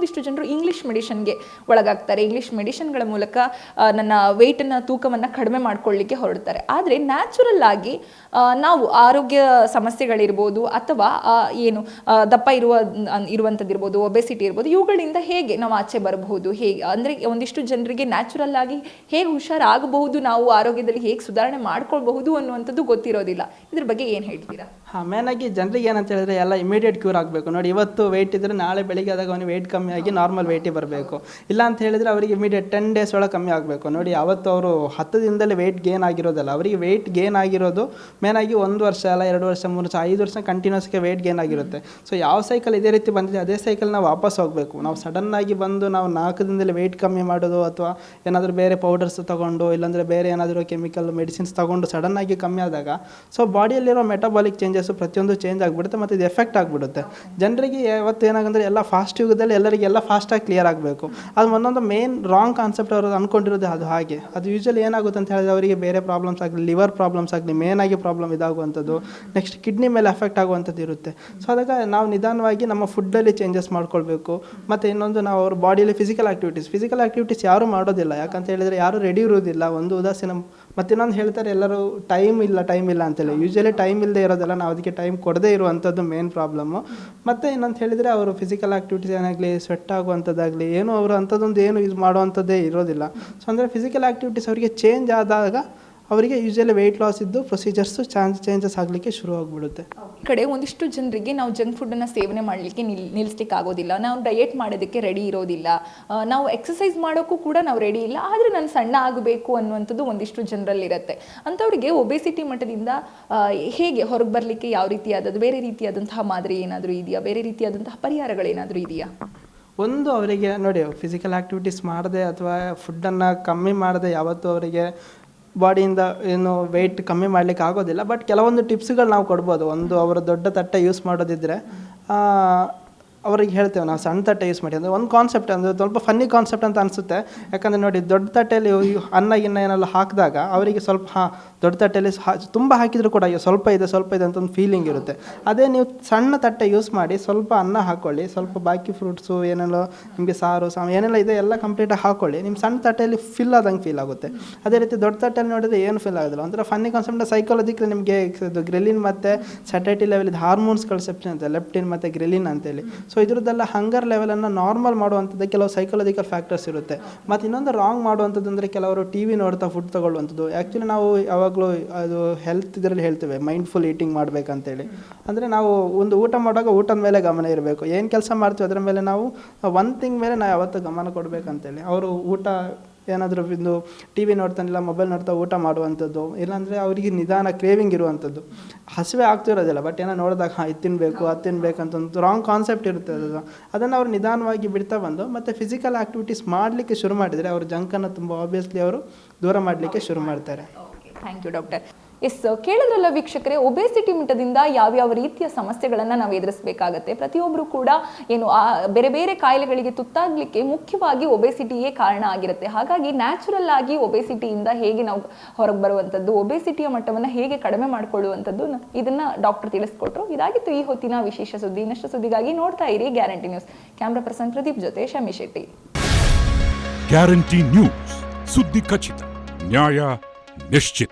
ಕೆಲವೊಂದಿಷ್ಟು ಜನರು English ಮೆಡಿಷನ್ಗೆ ಒಳಗಾಗ್ತಾರೆ. English ಮೆಡಿಷನ್ಗಳ ಮೂಲಕ ನನ್ನ ವೆಯ್ಟನ್ನು ತೂಕವನ್ನು ಕಡಿಮೆ ಮಾಡ್ಕೊಳ್ಳಿಕ್ಕೆ ಹೊರಡ್ತಾರೆ. ಆದರೆ ನ್ಯಾಚುರಲ್ ಆಗಿ ನಾವು ಆರೋಗ್ಯ ಸಮಸ್ಯೆಗಳಿರ್ಬೋದು ಅಥವಾ ಏನು ದಪ್ಪ ಇರುವ ಇರುವಂಥದ್ದಿರ್ಬೋದು ಒಬೆಸಿಟಿ ಇರ್ಬೋದು ಇವುಗಳಿಂದ ಹೇಗೆ ನಾವು ಆಚೆ ಬರಬಹುದು? ಹೇಗೆ, ಅಂದರೆ ಒಂದಿಷ್ಟು ಜನರಿಗೆ ನ್ಯಾಚುರಲ್ ಆಗಿ ಹೇಗೆ ಹುಷಾರಾಗಬಹುದು? ನಾವು ಆರೋಗ್ಯದಲ್ಲಿ ಹೇಗೆ ಸುಧಾರಣೆ ಮಾಡ್ಕೊಳ್ಬಹುದು ಅನ್ನುವಂಥದ್ದು ಗೊತ್ತಿರೋದಿಲ್ಲ. ಇದ್ರ ಬಗ್ಗೆ ಏನು ಹೇಳ್ತೀರಾ? ಹಾಂ ಮೇನಾಗಿ ಜನರಿಗೆ ಏನಂತ ಹೇಳಿದ್ರೆ ಎಲ್ಲ ಇಮಿಡಿಯೇಟ್ ಕ್ಯೂರ್ ಆಗಬೇಕು. ನೋಡಿ, ಇವತ್ತು ವೆಯ್ಟ್ ಇದ್ದರೆ ನಾಳೆ ಬೆಳಿಗ್ಗೆ ಆದಾಗ ಅವನು ವೆಯ್ಟ್ ಕಮ್ಮಿ ಆಗಿ ನಾರ್ಮಲ್ ವೆಯ್ಟಿಗೆ ಬರಬೇಕು. ಇಲ್ಲ ಅಂತ ಹೇಳಿದರೆ ಅವರಿಗೆ ಇಮಿಡಿಯೇಟ್ ಟೆನ್ ಡೇಸ್ ಒಳಗೆ ಕಮ್ಮಿ ಆಗಬೇಕು. ನೋಡಿ, ಅವತ್ತು ಅವರು ಹತ್ತು ದಿನದಲ್ಲಿ ವೆಯ್ಟ್ ಗೇನ್ ಆಗಿರೋದಲ್ಲ, ಅವರಿಗೆ ವೆಯ್ಟ್ ಗೇನ್ ಆಗಿರೋದು ಮೇನಾಗಿ ಒಂದು ವರ್ಷ ಅಲ್ಲ, ಎರಡು ವರ್ಷ, ಮೂರು ವರ್ಷ, ಐದು ವರ್ಷ ಕಂಟಿನ್ಯೂಸ್ಗೆ ವೆಯ್ಟ್ ಗೇನ್ ಆಗಿರುತ್ತೆ. ಸೊ ಯಾವ ಸೈಕಲ್ ಇದೇ ರೀತಿ ಬಂದಿದೆ, ಅದೇ ಸೈಕಲ್ ನಾವು ವಾಪಸ್ ಹೋಗಬೇಕು. ನಾವು ಸಡನ್ನಾಗಿ ಬಂದು ನಾವು ನಾಲ್ಕು ದಿನದಲ್ಲಿ ವೆಯ್ಟ್ ಕಮ್ಮಿ ಮಾಡೋದು ಅಥವಾ ಏನಾದರೂ ಬೇರೆ ಪೌಡರ್ಸ್ ತೊಗೊಂಡು, ಇಲ್ಲಾಂದರೆ ಬೇರೆ ಏನಾದರೂ ಕೆಮಿಕಲ್ ಮೆಡಿಸಿನ್ಸ್ ತೊಗೊಂಡು ಸಡನ್ನಾಗಿ ಕಮ್ಮಿ ಆದಾಗ ಸೊ ಬಾಡಿಯಲ್ಲಿರೋ ಮೆಟಾಬಾಲಿಕ್ ಚೇಂಜಸ್ಸು ಪ್ರತಿಯೊಂದು ಚೇಂಜ್ ಆಗಿಬಿಡುತ್ತೆ, ಮತ್ತು ಇದು ಎಫೆಕ್ಟ್ ಆಗಿಬಿಡುತ್ತೆ. ಜನರಿಗೆ ಯಾವತ್ತು ಏನಾಗಂದರೆ ಎಲ್ಲ ಫಾಸ್ಟ್ ಯುಗದಲ್ಲಿ ಎಲ್ಲರಿಗೆ ಎಲ್ಲ ಫಾಸ್ಟಾಗಿ ಕ್ಲಿಯರ್ ಆಗಬೇಕು. ಅದು ಒಂದೊಂದು ಮೇನ್ ರಾಂಗ್ ಕಾನ್ಸೆಪ್ಟ್ ಅವರು ಅಂದ್ಕೊಂಡಿರೋದು ಅದು ಹಾಗೆ. ಅದು ಯೂಶ್ವಲಿ ಏನಾಗುತ್ತೆ ಅಂತ ಹೇಳಿದ್ರೆ ಅವರಿಗೆ ಬೇರೆ ಪ್ರಾಬ್ಲಮ್ಸ್ ಆಗಲಿ ಲಿವರ್ ಪ್ರಾಬ್ಲಮ್ಸ್ ಆಗಲಿ ಮೇನ್ ಆಗಿ ಪ್ರಾಬ್ಲಮ್ ಇದಾಗುವಂಥದ್ದು. ನೆಕ್ಸ್ಟ್ ಕಿಡ್ನಿ ಮೇಲೆ ಎಫೆಕ್ಟ್ ಆಗುವಂಥದ್ದು ಇರುತ್ತೆ. ಸೊ ಅದಕ್ಕೆ ನಾವು ನಿಧಾನವಾಗಿ ನಮ್ಮ ಫುಡ್ಡಲ್ಲಿ ಚೇಂಜಸ್ ಮಾಡ್ಕೊಳ್ಬೇಕು. ಮತ್ತು ಇನ್ನೊಂದು ನಾವು ಅವ್ರ ಬಾಡಿಯಲ್ಲಿ ಫಿಸಿಕಲ್ ಆ್ಯಕ್ಟಿವಿಟೀಸ್ ಫಿಸಿಕಲ್ ಆ್ಯಕ್ಟಿವಿಟೀಸ್ ಯಾರೂ ಮಾಡೋದಿಲ್ಲ. ಯಾಕಂತ ಹೇಳಿದರೆ ಯಾರೂ ರೆಡಿ ಇರೋದಿಲ್ಲ ಒಂದು ಉದಾಸೀನ ಮತ್ತು ಇನ್ನೊಂದು ಹೇಳ್ತಾರೆ, ಎಲ್ಲರೂ ಟೈಮ್ ಇಲ್ಲ ಟೈಮ್ ಇಲ್ಲ ಅಂತೇಳಿ. ಯೂಶಲಿ ಟೈಮ್ ಇಲ್ಲದೆ ಇರೋದಲ್ಲ, ನಾವು ಅದಕ್ಕೆ ಟೈಮ್ ಕೊಡದೇ ಇರುವಂಥದ್ದು ಮೇನ್ ಪ್ರಾಬ್ಲಮ್ಮು ಮತ್ತು ಇನ್ನೊಂದು ಹೇಳಿದರೆ, ಅವರು ಫಿಸಿಕಲ್ ಆ್ಯಕ್ಟಿವಿಟೀಸ್ ಏನಾಗಲಿ ಸ್ವೆಟ್ ಆಗುವಂಥದ್ದಾಗಲಿ ಏನು ಅವರು ಅಂಥದ್ದೊಂದು ಏನು ಯೂಸ್ ಮಾಡುವಂಥದ್ದೇ ಇರೋದಿಲ್ಲ. ಸೊ ಅಂದರೆ ಫಿಸಿಕಲ್ ಆ್ಯಕ್ಟಿವಿಟೀಸ್ ಅವರಿಗೆ ಚೇಂಜ್ ಆದಾಗ ಅವರಿಗೆ ಯೂಶಲಿ ವೆಯ್ಟ್ ಲಾಸ್ ಇದ್ದು ಪ್ರೊಸೀಜರ್ಸು ಚಾನ್ಸ್ ಚೇಂಜಸ್ ಆಗಲಿಕ್ಕೆ ಶುರು ಆಗಿಬಿಡುತ್ತೆ. ಈ ಕಡೆ ಒಂದಿಷ್ಟು ಜನರಿಗೆ ನಾವು ಜಂಕ್ ಫುಡ್ಡನ್ನು ಸೇವನೆ ಮಾಡಲಿಕ್ಕೆ ನಿಲ್ ನಿಲ್ಲಿಸ್ಲಿಕ್ಕೆ ಆಗೋದಿಲ್ಲ. ನಾವು ಡಯೆಟ್ ಮಾಡೋದಕ್ಕೆ ರೆಡಿ ಇರೋದಿಲ್ಲ. ನಾವು ಎಕ್ಸಸೈಸ್ ಮಾಡೋಕ್ಕೂ ಕೂಡ ನಾವು ರೆಡಿ ಇಲ್ಲ. ಆದರೆ ನಾನು ಸಣ್ಣ ಆಗಬೇಕು ಅನ್ನುವಂಥದ್ದು ಒಂದಿಷ್ಟು ಜನರಲ್ಲಿರುತ್ತೆ. ಅಂಥವ್ರಿಗೆ ಒಬೆಸಿಟಿ ಮಟ್ಟದಿಂದ ಹೇಗೆ ಹೊರಗೆ ಬರಲಿಕ್ಕೆ ಯಾವ ರೀತಿಯಾದದ್ದು ಬೇರೆ ರೀತಿಯಾದಂತಹ ಮಾದರಿ ಏನಾದರೂ ಇದೆಯಾ? ಬೇರೆ ರೀತಿಯಾದಂತಹ ಪರಿಹಾರಗಳೇನಾದರೂ ಇದೆಯಾ? ಒಂದು ಅವರಿಗೆ ನೋಡಿ ಫಿಸಿಕಲ್ ಆ್ಯಕ್ಟಿವಿಟೀಸ್ ಮಾಡದೆ ಅಥವಾ ಫುಡ್ಡನ್ನು ಕಮ್ಮಿ ಮಾಡದೆ ಯಾವತ್ತೂ ಅವರಿಗೆ ಬಾಡಿಯಿಂದ ಏನು ವೆಯ್ಟ್ ಕಮ್ಮಿ ಮಾಡ್ಲಿಕ್ಕೆ ಆಗೋದಿಲ್ಲ ಬಟ್ ಕೆಲವೊಂದು ಟಿಪ್ಸ್ಗಳು ನಾವು ಕೊಡ್ಬೋದು. ಒಂದು ಅವರು ದೊಡ್ಡ ತಟ್ಟೆ ಯೂಸ್ ಮಾಡೋದಿದ್ದರೆ ಅವ್ರಿಗೆ ಹೇಳ್ತೇವೆ ನಾವು ಸಣ್ಣ ತಟ್ಟೆ ಯೂಸ್ ಮಾಡಿ. ಅಂದರೆ ಒಂದು ಕಾನ್ಸೆಪ್ಟ್ ಅಂದರೆ ಸ್ವಲ್ಪ ಫನ್ನಿ ಕಾನ್ಸೆಪ್ಟ್ ಅಂತ ಅನಿಸುತ್ತೆ. ಯಾಕಂದರೆ ನೋಡಿ ದೊಡ್ಡ ತಟ್ಟೆಯಲ್ಲಿ ಅನ್ನ ಗಿನ್ನ ಏನೆಲ್ಲ ಹಾಕಿದಾಗ ಅವರಿಗೆ ಸ್ವಲ್ಪ, ಹಾಂ, ದೊಡ್ಡ ತಟ್ಟೆಯಲ್ಲಿ ಹಾ, ತುಂಬ ಹಾಕಿದರೂ ಕೂಡ ಅಯ್ಯೋ, ಸ್ವಲ್ಪ ಇದೆ ಸ್ವಲ್ಪ ಇದೆ ಅಂತ ಒಂದು ಫೀಲಿಂಗ್ ಇರುತ್ತೆ. ಅದೇ ನೀವು ಸಣ್ಣ ತಟ್ಟೆ ಯೂಸ್ ಮಾಡಿ ಸ್ವಲ್ಪ ಅನ್ನ ಹಾಕ್ಕೊಳ್ಳಿ ಸ್ವಲ್ಪ ಬಾಕಿ ಫ್ರೂಟ್ಸು ಏನೆಲ್ಲ ನಿಮಗೆ ಸಾರು ಸಾ ಏನೆಲ್ಲ ಇದೆ, ಎಲ್ಲ ಕಂಪ್ಲೀಟಾಗಿ ಹಾಕ್ಕೊಳ್ಳಿ ನಿಮ್ಮ ಸಣ್ಣ ತಟ್ಟೆಯಲ್ಲಿ ಫಿಲ್ ಆದಂಗೆ ಫೀಲ್ ಆಗುತ್ತೆ. ಅದೇ ರೀತಿ ದೊಡ್ಡ ತಟ್ಟೆಯಲ್ಲಿ ನೋಡಿದ್ರೆ ಏನು ಫೀಲ್ ಆಗೋದಿಲ್ಲ. ಒಂಥರ ಫನ್ನಿ ಕಾನ್ಸೆಪ್ಟ್ ಸೈಕಾಲಜಿಕಲಿ ನಿಮಗೆ ಗ್ರೆಲಿನ್ ಮತ್ತು ಸೆಟೈಟಿ ಲೆವೆಲ್ ಹಾರ್ಮೋನ್ಸ್ ಹಾರ್ಮೋನ್ಸ್ಗಳ ಸೆಪ್ಷನ್ ಅಂತ ಲೆಪ್ಟಿನ್ ಮತ್ತು ಗ್ರೆಲಿನ್ ಅಂತೇಳಿ. ಸೊ ಇದರದ್ದೆಲ್ಲ ಹಂಗರ್ ಲೆವೆಲನ್ನು ನಾರ್ಮಲ್ ಮಾಡುವಂಥದ್ದು ಕೆಲವು ಸೈಕಲಾಜಿಕಲ್ ಫ್ಯಾಕ್ಟರ್ಸ್ ಇರುತ್ತೆ. ಮತ್ತು ಇನ್ನೊಂದು ರಾಂಗ್ ಮಾಡುವಂಥದ್ದು ಅಂದರೆ ಕೆಲವರು ಟಿ ವಿ ನೋಡ್ತಾ ಫುಡ್ ತಗೊಳ್ಳುವಂಥದ್ದು. ಆ್ಯಕ್ಚುಲಿ ನಾವು ಯಾವಾಗಲೂ ಅದು ಹೆಲ್ತ್ ಇದರಲ್ಲಿ ಹೇಳ್ತೇವೆ ಮೈಂಡ್ಫುಲ್ ಈಟಿಂಗ್ ಮಾಡಬೇಕಂತೇಳಿ. ಅಂದರೆ ನಾವು ಒಂದು ಊಟ ಮಾಡುವಾಗ ಊಟದ ಮೇಲೆ ಗಮನ ಇರಬೇಕು. ಏನು ಕೆಲಸ ಮಾಡ್ತೀವಿ ಅದರ ಮೇಲೆ ನಾವು ಒನ್ ಥಿಂಗ್ ಮೇಲೆ ನಾವು ಯಾವತ್ತೂ ಗಮನ ಕೊಡಬೇಕಂತೇಳಿ. ಅವರು ಊಟ ಏನಾದರೂ ಇದು ಟಿ ವಿ ನೋಡ್ತಾನಿಲ್ಲ ಮೊಬೈಲ್ ನೋಡ್ತಾ ಊಟ ಮಾಡುವಂಥದ್ದು, ಇಲ್ಲಾಂದರೆ ಅವರಿಗೆ ನಿಧಾನ ಕ್ರೇವಿಂಗ್ ಇರುವಂಥದ್ದು. ಹಸಿವೆ ಆಗ್ತಿರೋದಿಲ್ಲ ಬಟ್ ಏನೋ ನೋಡಿದಾಗ, ಹಾಂ, ಇದು ತಿನ್ನಬೇಕು ಅದು ತಿನ್ನಬೇಕು ಅಂತ ಒಂದು ರಾಂಗ್ ಕಾನ್ಸೆಪ್ಟ್ ಇರುತ್ತೆ ಅದು. ಅದನ್ನು ಅವ್ರು ನಿಧಾನವಾಗಿ ಬಿಡ್ತಾ ಬಂದು, ಮತ್ತು ಫಿಸಿಕಲ್ ಆ್ಯಕ್ಟಿವಿಟೀಸ್ ಮಾಡಲಿಕ್ಕೆ ಶುರು ಮಾಡಿದರೆ, ಅವರು ಜಂಕನ್ನು ತುಂಬ ಆಬ್ವಿಯಸ್ಲಿ ಅವರು ದೂರ ಮಾಡಲಿಕ್ಕೆ ಶುರು ಮಾಡ್ತಾರೆ. ಥ್ಯಾಂಕ್ ಯು ಡಾಕ್ಟರ್ ಎಸ್ ಕೇಳಿದ್ರಲ್ಲ ವೀಕ್ಷಕರೇ ಒಬೆಸಿಟಿ ಮಟ್ಟದಿಂದ ಯಾವ್ಯಾವ ರೀತಿಯ ಸಮಸ್ಯೆಗಳನ್ನು ನಾವು ಎದುರಿಸಬೇಕಾಗತ್ತೆ? ಪ್ರತಿಯೊಬ್ಬರು ಕೂಡ ಏನು, ಆ, ಬೇರೆ ಬೇರೆ ಕಾಯಿಲೆಗಳಿಗೆ ತುತ್ತಾಗಲಿಕ್ಕೆ ಮುಖ್ಯವಾಗಿ ಒಬೆಸಿಟಿಯೇ ಕಾರಣ ಆಗಿರುತ್ತೆ. ಹಾಗಾಗಿ ನ್ಯಾಚುರಲ್ ಆಗಿ ಒಬೆಸಿಟಿಯಿಂದ ಹೇಗೆ ನಾವು ಹೊರಗೆ ಬರುವಂಥದ್ದು ಒಬೆಸಿಟಿಯ ಮಟ್ಟವನ್ನು ಹೇಗೆ ಕಡಿಮೆ ಮಾಡಿಕೊಳ್ಳುವಂಥದ್ದು ಇದನ್ನು ಡಾಕ್ಟರ್ ತಿಳಿಸ್ಕೊಟ್ರು. ಇದಾಗಿತ್ತು ಈ ಹೊತ್ತಿನ ವಿಶೇಷ ಸುದ್ದಿ. ಇನ್ನಷ್ಟು ಸುದ್ದಿಗಾಗಿ ನೋಡ್ತಾ ಇರಿ guarantee news camera person Pradeep ಜೊತೆ ಶಮಿ ಶೆಟ್ಟಿ. ಗ್ಯಾರಂಟಿ ನ್ಯೂಸ್ ಸುದ್ದಿ ಖಚಿತ, ನ್ಯಾಯ ನಿಶ್ಚಿತ.